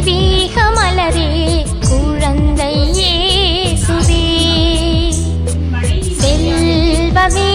தெய்வீக மலரே குழந்தை ஏசுவே செல்வவே